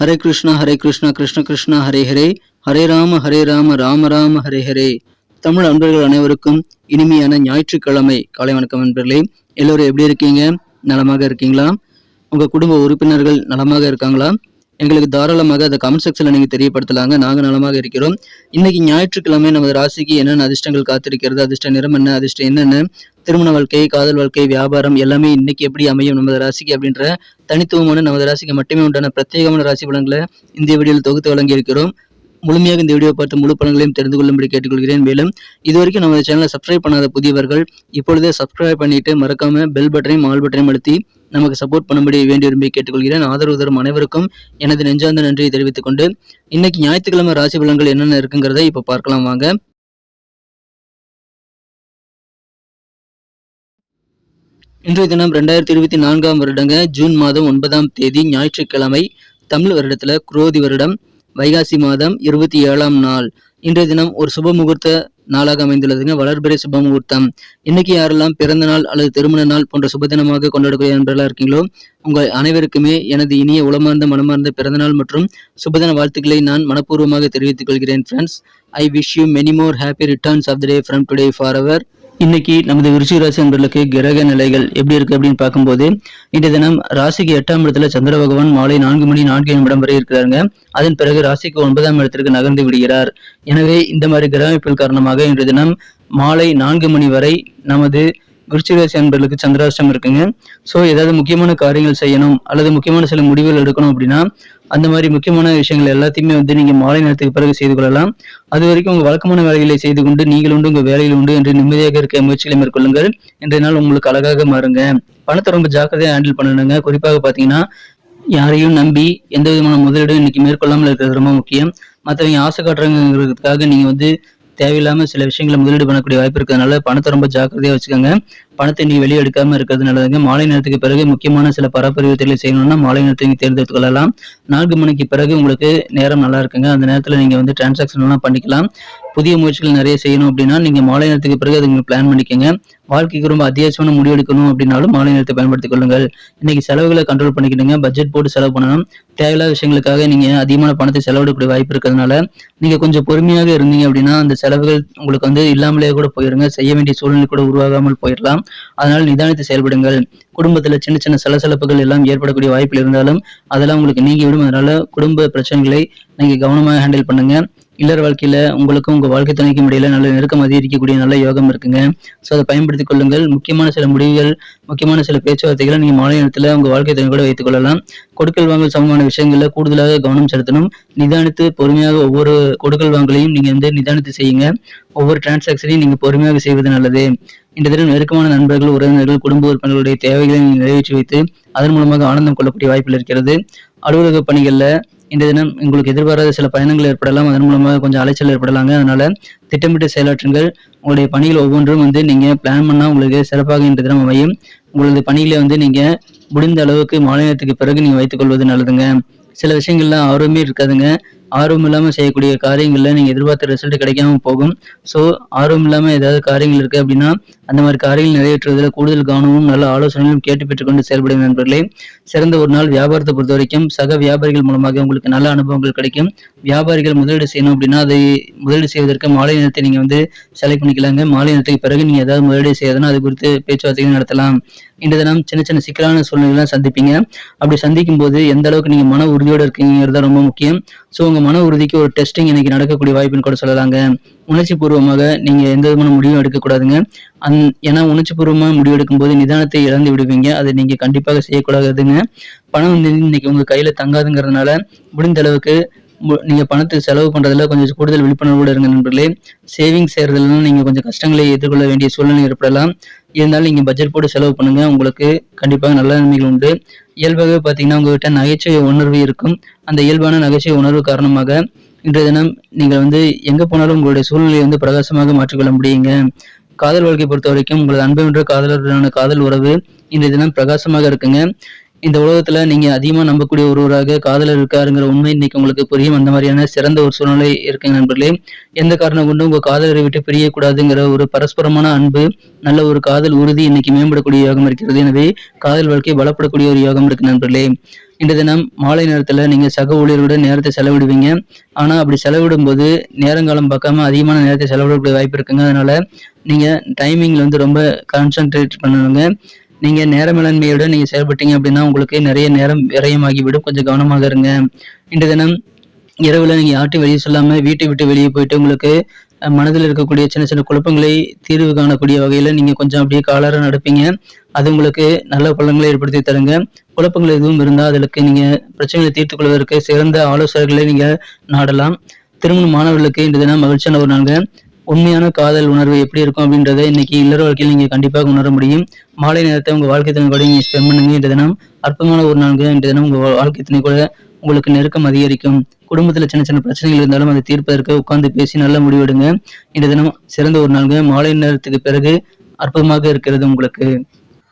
ஹரே கிருஷ்ணா ஹரே கிருஷ்ணா கிருஷ்ண கிருஷ்ணா ஹரே ஹரே. ஹரே ராம ஹரே ராம ராம ராம ஹரே ஹரே. தமிழ் அன்பர்கள் அனைவருக்கும் இனிமையான ஞாயிற்றுக்கிழமை. காலை வணக்கம் நண்பர்களே. எல்லோரும் எப்படி இருக்கீங்க? நலமாக இருக்கீங்களா? உங்க குடும்ப உறுப்பினர்கள் நலமாக இருக்காங்களா? எங்களுக்கு தாராளமாக அதை கமெண்ட் செக்ஷன்ல நீங்க தெரியப்படுத்தலாங்க. நாங்க நலமாக இருக்கிறோம். இன்னைக்கு ஞாயிற்றுக்கிழமை நமது ராசிக்கு என்னென்ன அதிர்ஷ்டங்கள் காத்திருக்கிறது? அதிர்ஷ்ட நிறம் என்ன? அதிர்ஷ்டம் என்னென்ன திருமண வாழ்க்கை காதல் வாழ்க்கை வியாபாரம் எல்லாமே இன்னைக்கு எப்படி அமையும் நமது ராசிக்கு அப்படின்ற தனித்துவமான நமது ராசிக்கு மட்டுமே உண்டான பிரத்யேகமான ராசி பலன்களை இந்த வீடியோவில் தொகுத்து வழங்கி இருக்கிறோம் முழுமையாக இந்த வீடியோ பார்த்து முழு பலன்களையும் தெரிந்து கொள்ளும்படி கேட்டுக்கொள்கிறேன். மேலும் இதுவரைக்கும் நமது சேனலை சப்ஸ்கிரைப் பண்ணாத புதியவர்கள் இப்பொழுதே சப்ஸ்கிரைப் பண்ணிட்டு மறக்காம பெல் பட்டனையும் ஆல் பட்டனையும் அழுத்தி நமக்கு சப்போர்ட் பண்ணும்படி வேண்டி விரும்பி கேட்டுக்கொள்கிறேன். ஆதரவு தரும் அனைவருக்கும் எனது நெஞ்சார்ந்த நன்றியை தெரிவித்துக் கொண்டு இன்னைக்கு ஞாயிற்றுக்கிழமை ராசி பலன்கள் என்னென்ன இருக்குங்கிறத இப்போ பார்க்கலாம் வாங்க. இன்றைய தினம் ரெண்டாயிரத்தி இருபத்தி நான்காம் வருடங்க ஜூன் மாதம் ஒன்பதாம் தேதி ஞாயிற்றுக்கிழமை தமிழ் வருடத்துல குரோதி வருடம் வைகாசி மாதம் இருபத்தி ஏழாம் நாள். இன்றைய தினம் ஒரு சுப முகூர்த்த நாளாக அமைந்துள்ளதுங்க வளர்பிறை சுப முகூர்த்தம். இன்னைக்கு யாரெல்லாம் பிறந்த நாள் அல்லது திருமண நாள் போன்ற சுப தினமாக கொண்டாடக்கூடிய நண்பர்களாக இருக்கீங்களோ உங்கள் அனைவருக்குமே எனது இனிய உளமார்ந்த மனமார்ந்த பிறந்தநாள் மற்றும் சுபதின வாழ்த்துக்களை நான் மனப்பூர்வமாக தெரிவித்துக் கொள்கிறேன் friends I wish you many more happy returns of the day from today for our இன்னைக்கு நமது விருச்சிக ராசி நண்பர்களுக்கு கிரக நிலைகள் எப்படி இருக்கு அப்படின்னு பார்க்கும்போது இன்றைய தினம் ராசிக்கு எட்டாம் இடத்துல சந்திர பகவான் மாலை நான்கு மணி நான்கு நிமிடம் வரை இருக்கிறாங்க அதன் பிறகு ராசிக்கு ஒன்பதாம் இடத்திற்கு நகர்ந்து விடுகிறார். எனவே இந்த மாதிரி கிரக காரணமாக இன்றைய தினம் மாலை நான்கு மணி வரை நமது விருச்சிகராசி அன்பர்களுக்கு சந்திராஷ்டம் இருக்குங்க. ஸோ ஏதாவது முக்கியமான காரியங்கள் செய்யணும் அல்லது முக்கியமான சில முடிவுகள் எடுக்கணும் அப்படின்னா அந்த மாதிரி முக்கியமான விஷயங்கள் எல்லாத்தையுமே வந்து நீங்க மாலை நேரத்துக்கு பிறகு செய்து கொள்ளலாம். அது வரைக்கும் உங்க வழக்கமான வேலைகளை செய்து கொண்டு நீங்கள் உண்டு உங்க வேலையில் உண்டு என்று நிம்மதியாக இருக்க முயற்சிகளை மேற்கொள்ளுங்கள். இன்றைய நாள் உங்களுக்கு அழகாக மாறுங்க. பணத்தை ரொம்ப ஜாக்கிரதையாக ஹேண்டில் பண்ணணுங்க. குறிப்பாக பாத்தீங்கன்னா யாரையும் நம்பி எந்த விதமான முதலீடும் இன்னைக்கு மேற்கொள்ளாமல் இருக்கிறது ரொம்ப முக்கியம். மற்றவங்க ஆசை காட்டுறாங்கிறதுக்காக நீங்க வந்து தேவையில்லாம சில விஷயங்களை முதலீடு பண்ணக்கூடிய வாய்ப்பு இருக்கிறதுனால பணத்தை ரொம்ப ஜாக்கிரதையா வச்சுக்கோங்க. பணத்தை நீ வெளியே எடுக்காம இருக்கிறது நல்லதுங்க. மாலை நேரத்துக்கு பிறகு முக்கியமான சில பரப்பரிவர்த்தனை செய்யணும்னா மாலை நேரத்தை நீங்க தேர்ந்தெடுத்து கொள்ளலாம். நான்கு மணிக்கு பிறகு உங்களுக்கு நேரம் நல்லா இருக்குங்க. அந்த நேரத்துல நீங்க வந்து டிரான்சாக்ஷன் எல்லாம் பண்ணிக்கலாம். புதிய முயற்சிகள் நிறைய செய்யணும் அப்படின்னா நீங்க மாலை நேரத்துக்கு பிறகு அதை நீங்கள் பிளான் பண்ணிக்கோங்க. வாழ்க்கைக்கு ரொம்ப அத்தியாவசியமான முடிவு எடுக்கணும் அப்படின்னாலும் மாலை நேரத்தை பயன்படுத்திக் கொள்ளுங்கள். இன்னைக்கு செலவுகளை கண்ட்ரோல் பண்ணிக்கிடுங்க. பட்ஜெட் போட்டு செலவு பண்ணணும். தேவையில்லாத விஷயங்களுக்காக நீங்க அதிகமான பணத்தை செலவிடக்கூடிய வாய்ப்பு இருக்கிறதுனால நீங்க கொஞ்சம் பொறுமையாக இருந்தீங்க அப்படின்னா அந்த செலவுகள் உங்களுக்கு வந்து இல்லாமலே கூட போயிருங்க. செய்ய வேண்டிய சூழ்நிலை கூட உருவாகாமல் போயிடலாம். அதனால் நிதானித்து செயல்படுங்கள். குடும்பத்துல சின்ன சின்ன சலசலப்புகள் எல்லாம் ஏற்படக்கூடிய வாய்ப்பில் இருந்தாலும் அதெல்லாம் உங்களுக்கு நீங்கிவிடும் அதனால குடும்ப பிரச்சனைகளை நீங்க கவனமாக ஹேண்டில் பண்ணுங்க. இல்லற வாழ்க்கையில உங்களுக்கும் உங்க வாழ்க்கை துணைக்கும் இடையில நல்ல நெருக்கம் அதிகரிக்கக்கூடிய நல்ல யோகம் இருக்குங்க. ஸோ அதை பயன்படுத்திக் கொள்ளுங்கள். முக்கியமான சில முடிவுகள் முக்கியமான சில பேச்சுவார்த்தைகளை நீங்க மாலை நேரத்துல உங்க வாழ்க்கை துணை கூட வைத்துக் கொள்ளலாம். கொடுக்கல் வாங்கல் சமமான விஷயங்கள்ல கூடுதலாக கவனம் செலுத்தணும். நிதானித்து பொறுமையாக ஒவ்வொரு கொடுக்கல் வாங்கலையும் நீங்க வந்து நிதானித்து செய்யுங்க. ஒவ்வொரு டிரான்சாக்ஷனையும் நீங்க பொறுமையாக செய்வது நல்லது. இந்த தினம் நெருக்கமான நண்பர்கள் உறவினர்கள் குடும்ப உறுப்பினர்களுடைய தேவைகளை நிறைவேற்றி வைத்து அதன் மூலமாக ஆனந்தம் கொள்ளக்கூடிய வாய்ப்பில் இருக்கிறது. அலுவலக பணிகள்ல இந்த தினம் உங்களுக்கு எதிர்பாராத சில பயணங்கள் ஏற்படலாம். அதன் மூலமாக கொஞ்சம் அலைச்சல் ஏற்படலாங்க. அதனால திட்டமிட்டு செயலாற்றுங்கள். உங்களுடைய பணிகள் ஒவ்வொன்றும் வந்து நீங்க பிளான் பண்ணா உங்களுக்கு சிறப்பாக இந்த தினம் அமையும். உங்களது பணிகளை வந்து நீங்க முடிந்த அளவுக்கு மாநிலத்துக்கு பிறகு நீங்க வைத்துக் கொள்வது நல்லதுங்க. சில விஷயங்கள்லாம் ஆர்வமே இருக்காதுங்க. ஆர்வம் இல்லாம செய்யக்கூடிய காரியங்கள்ல நீங்க எதிர்பார்த்த ரிசல்ட் கிடைக்காம போகும். ஸோ ஆர்வம் இல்லாம ஏதாவது காரியங்கள் இருக்கு அப்படின்னா அந்த மாதிரி காரியங்கள் நிறைவேற்றுவதில் கூடுதல் கவனமும் நல்ல ஆலோசனைகளும் கேட்டு பெற்றுக்கொண்டு செயல்படும் நண்பர்களே. சிறந்த ஒரு நாள் வியாபாரத்தை பொறுத்த வரைக்கும் சக வியாபாரிகள் மூலமாக உங்களுக்கு நல்ல அனுபவங்கள் கிடைக்கும். வியாபாரிகள் முதலீடு செய்யணும் அப்படின்னா அதை முதலீடு செய்வதற்கு மாலை நேரத்தை நீங்க வந்து செலக்ட் பண்ணிக்கலாங்க. மாலை நேரத்துக்கு பிறகு நீங்க ஏதாவது முதலீடு செய்யாதுன்னா அது குறித்து பேச்சுவார்த்தைகள் நடத்தலாம். இந்த தினம் சின்ன சின்ன சிக்கலான சூழ்நிலைகள்லாம் சந்திப்பீங்க. அப்படி சந்திக்கும் போது எந்த அளவுக்கு நீங்க மன உறுதியோடு இருக்கீங்கிறது ரொம்ப முக்கியம். ஸோ உங்கள் மன உறுதிக்கு ஒரு டெஸ்டிங் இன்னைக்கு நடக்கக்கூடிய வாய்ப்புன்னு கூட சொல்லலாங்க. உணர்ச்சி பூர்வமாக நீங்கள் எந்த விதமான முடிவும் எடுக்கக்கூடாதுங்க. அந் ஏன்னா உணர்ச்சி பூர்வமாக முடிவு எடுக்கும்போது நிதானத்தை இழந்து விடுவீங்க. அதை நீங்கள் கண்டிப்பாக செய்யக்கூடாதுங்க. பணம் வந்து இன்னைக்கு உங்கள் கையில் தங்காதுங்கிறதுனால முடிந்த அளவுக்கு நீங்கள் பணத்துக்கு பணத்தை செலவு பண்ணுறதுல கொஞ்சம் கூடுதல் விழிப்புணர்வோடு இருங்க நண்பர்களே. சேவிங்ஸ் செய்கிறதுலாம் நீங்கள் கொஞ்சம் கஷ்டங்களை எதிர்கொள்ள வேண்டிய சூழ்நிலை ஏற்படலாம். இருந்தாலும் நீங்கள் பட்ஜெட் போட்டு செலவு பண்ணுங்கள் உங்களுக்கு கண்டிப்பாக நல்ல நன்மைகள் உண்டு. இயல்பாகவே பார்த்தீங்கன்னா உங்ககிட்ட நகைச்சுவை உணர்வு இருக்கும். அந்த இயல்பான நகைச்சுவை உணர்வு காரணமாக இன்றைய தினம் நீங்கள் வந்து எங்க போனாலும் உங்களுடைய சூழ்நிலையை வந்து பிரகாசமாக மாற்றிக்கொள்ள முடியுங்க. காதல் வாழ்க்கை பொறுத்த வரைக்கும் உங்களது அன்பு என்ற காதலருடனான காதல் உறவு இன்றைய தினம் பிரகாசமாக இருக்குங்க. இந்த உலகத்துல நீங்க அதிகமா நம்பக்கூடிய ஒருவராக காதலர் இருக்காருங்கிற உண்மை இன்னைக்கு உங்களுக்கு புரியும். அந்த மாதிரியான சிறந்த ஒரு சூழ்நிலை இருக்குங்க நண்பர்களே. எந்த காரணம் கொண்டும் உங்க காதலரை விட்டு பிரியக்கூடாதுங்கிற ஒரு பரஸ்பரமான அன்பு நல்ல ஒரு காதல் உறுதி இன்னைக்கு மேம்படக்கூடிய யோகம் இருக்கிறது. எனவே காதல் வாழ்க்கை பலப்படக்கூடிய ஒரு யோகம் இருக்கு நண்பர்களே. இன்று தினம் மாலை நேரத்துல நீங்க சக ஊழியர்களுடன் நேரத்தை செலவிடுவீங்க. ஆனா அப்படி செலவிடும் போது நேரங்காலம் பார்க்காம அதிகமான நேரத்தை செலவிடக்கூடிய வாய்ப்பு இருக்குங்க. அதனால நீங்க டைமிங்ல வந்து ரொம்ப கான்சென்ட்ரேட் பண்ணணுங்க. நீங்க நேர மேலாண்மையோட நீங்க செயல்பட்டீங்க அப்படின்னா உங்களுக்கு நிறைய நேரம் விரயமாகிவிடும். கொஞ்சம் கவனமாக இருங்க. இன்று தினம் இரவுல நீங்க யார்ட்டும் வெளியே சொல்லாம வீட்டை விட்டு வெளியே போயிட்டு உங்களுக்கு மனதில் இருக்கக்கூடிய சின்ன சின்ன குழப்பங்களை தீர்வு காணக்கூடிய வகையில் நீங்கள் கொஞ்சம் அப்படியே காலர நடப்பீங்க. அது உங்களுக்கு நல்ல பலன்களை ஏற்படுத்தி தருங்க. குழப்பங்கள் எதுவும் இருந்தால் அதற்கு நீங்கள் பிரச்சனைகளை தீர்த்து கொள்வதற்கு சிறந்த ஆலோசகர்களை நீங்கள் நாடலாம். திருமண மாணவர்களுக்கு இன்று தினம் மகிழ்ச்சியான ஒரு நாங்கள் உண்மையான காதல் உணர்வு எப்படி இருக்கும் அப்படின்றத இன்னைக்கு இல்லற வாழ்க்கையில் நீங்க கண்டிப்பாக உணர முடியும். மாலை நேரத்தை உங்க வாழ்க்கை துணை கூட நீங்க ஸ்பெண்ட் பண்ணுங்க. இந்த தினம் அற்புதமான ஒரு நாளுங்க இந்த தினம் உங்க வாழ்க்கை துணை கூட உங்களுக்கு நெருக்கம் அதிகரிக்கும். குடும்பத்துல சின்ன சின்ன பிரச்சனைகள் இருந்தாலும் அதை தீர்ப்பதற்கு உட்கார்ந்து பேசி நல்ல முடிவெடுங்க. இந்த தினம் சிறந்த ஒரு நாளுங்க மாலை நேரத்துக்கு பிறகு அற்புதமாக இருக்கிறது உங்களுக்கு.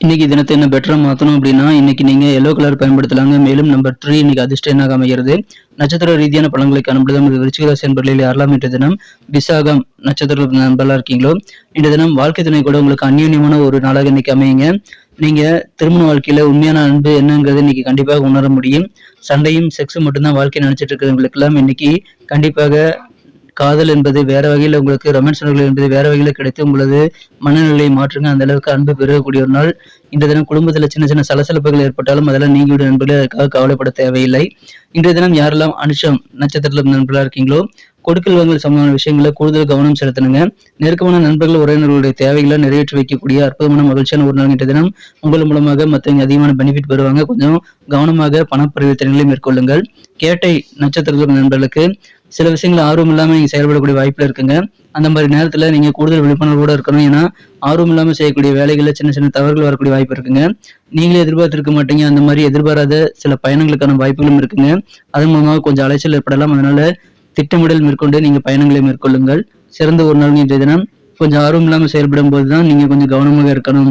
இன்னைக்கு தினத்தை என்ன பெட்டராக மாற்றணும் அப்படின்னா இன்னைக்கு நீங்கள் எல்லோ கலர் பயன்படுத்தலாங்க. மேலும் நம்பர் த்ரீ இன்னைக்கு அதிர்ஷ்டம் என்னாக அமைகிறது? நட்சத்திர ரீதியான பழங்களை காணும்பொழுது நமது விருச்சிகராசி என்பர்களில் யாரெல்லாம் இன்றைய தினம் விசாகம் நட்சத்திர நண்பர்களாக இருக்கீங்களோ? இன்றைய தினம் வாழ்க்கை துணை கூட உங்களுக்கு அந்யூன்யமான ஒரு நாளாக இன்னைக்கு அமையுங்க. நீங்கள் திருமண வாழ்க்கையில் உண்மையான அன்பு என்னங்கிறது இன்னைக்கு கண்டிப்பாக உணர முடியும். சண்டையும் செக்ஸும் மட்டும்தான் வாழ்க்கை நினச்சிட்டு இருக்கிறவங்களுக்கெல்லாம் இன்னைக்கு கண்டிப்பாக காதல் என்பது வேற வகையில் உங்களுக்கு ரொமான்ஸ் என்பது வேற வகையில் கிடைத்து உங்களது மனநிலையை மாற்றுங்க. அந்த அளவுக்கு அன்பு பெருகக்கூடிய ஒரு நாள். இன்றைய தினம் குடும்பத்தில் சின்ன சின்ன சலசலப்புகள் ஏற்பட்டாலும் அதெல்லாம் நீங்கிவிடும் நண்பர்களே அதுக்காக கவலைப்பட தேவையில்லை. இன்றைய தினம் யாரெல்லாம் அனுஷம் நட்சத்திரத்தில் நண்பர்களா இருக்கீங்களோ கொடுக்கல் வாங்கல் சம்பந்தமான விஷயங்களை கூடுதல் கவனம் செலுத்தணுங்க. நெருக்கமான நண்பர்கள் உறவினர்களுடைய தேவைகளை நிறைவேற்றி வைக்கக்கூடிய அற்புதமான மகிழ்ச்சியான ஒரு நாள் இன்றைய தினம். உங்கள் மூலமாக மற்றவங்க அதிகமான பெனிஃபிட் பெறுவாங்க. கொஞ்சம் கவனமாக பண பரிவர்த்தனைகளை மேற்கொள்ளுங்கள். கேட்டை நட்சத்திரத்தில் நண்பர்களுக்கு சில விஷயங்கள் ஆர்வம் இல்லாமல் நீங்கள் செயல்படக்கூடிய வாய்ப்பில் இருக்குங்க. அந்த மாதிரி நேரத்தில் நீங்கள் கூடுதல் விழிப்புணர்வோடு இருக்கணும். ஏன்னா ஆர்வம் இல்லாமல் செய்யக்கூடிய வேலைகளில் சின்ன சின்ன தவறுகள் வரக்கூடிய வாய்ப்பு இருக்குங்க. நீங்களே எதிர்பார்த்துருக்க மாட்டீங்க. அந்த மாதிரி எதிர்பாராத சில பயணங்களுக்கான வாய்ப்புகளும் இருக்குங்க. அதன் மூலமாக கொஞ்சம் அலைச்சல் ஏற்படலாம். அதனால திட்டமிடல் மேற்கொண்டு நீங்கள் பயணங்களை மேற்கொள்ளுங்கள். சிறந்த ஒரு நாள் இன்றைய தினம். கொஞ்சம் ஆர்வம் இல்லாமல் செயல்படும் போது தான் நீங்கள் கொஞ்சம் கவனமாக இருக்கணும்.